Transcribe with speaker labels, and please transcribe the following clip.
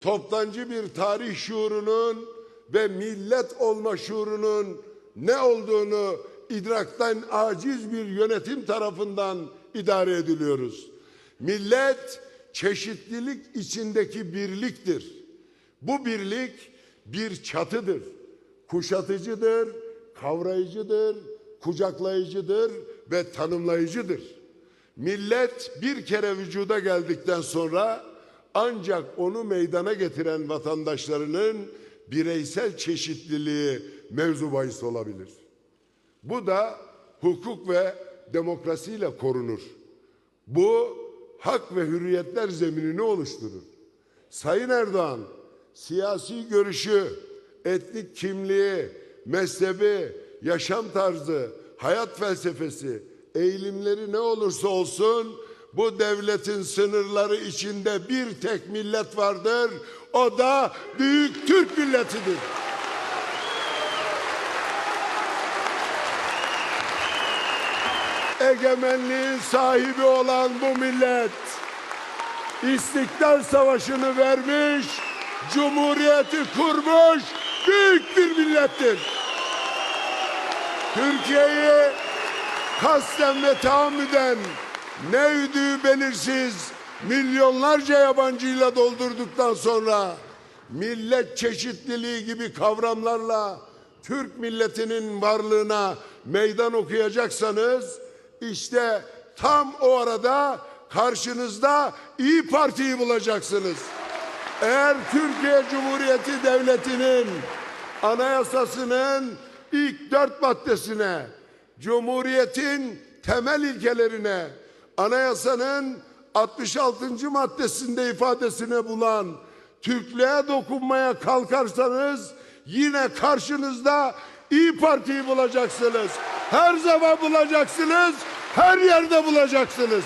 Speaker 1: toptancı bir tarih şuurunun ve millet olma şuurunun ne olduğunu idraktan aciz bir yönetim tarafından idare ediliyoruz. Millet çeşitlilik içindeki birliktir. Bu birlik bir çatıdır. Kuşatıcıdır, kavrayıcıdır, kucaklayıcıdır ve tanımlayıcıdır. Millet bir kere vücuda geldikten sonra ancak onu meydana getiren vatandaşlarının bireysel çeşitliliği mevzu bahis olabilir. Bu da hukuk ve demokrasiyle korunur. Bu hak ve hürriyetler zeminini oluşturur. Sayın Erdoğan siyasi görüşü, etnik kimliği, mezhebi, yaşam tarzı, hayat felsefesi, eğilimleri ne olursa olsun bu devletin sınırları içinde bir tek millet vardır. O da büyük Türk milletidir. Egemenliğin sahibi olan bu millet İstiklal Savaşı'nı vermiş, Cumhuriyeti kurmuş büyük bir millettir. Türkiye'yi kasten ve tahammüden ne üdüğü belirsiz milyonlarca yabancıyla doldurduktan sonra millet çeşitliliği gibi kavramlarla Türk milletinin varlığına meydan okuyacaksanız işte tam o arada karşınızda İyi Parti'yi bulacaksınız. Eğer Türkiye Cumhuriyeti Devleti'nin anayasasının ilk dört maddesine, Cumhuriyetin temel ilkelerine, anayasanın 66. maddesinde ifadesine bulan Türklüğe dokunmaya kalkarsanız yine karşınızda İyi Parti'yi bulacaksınız. Her zaman bulacaksınız, her yerde bulacaksınız.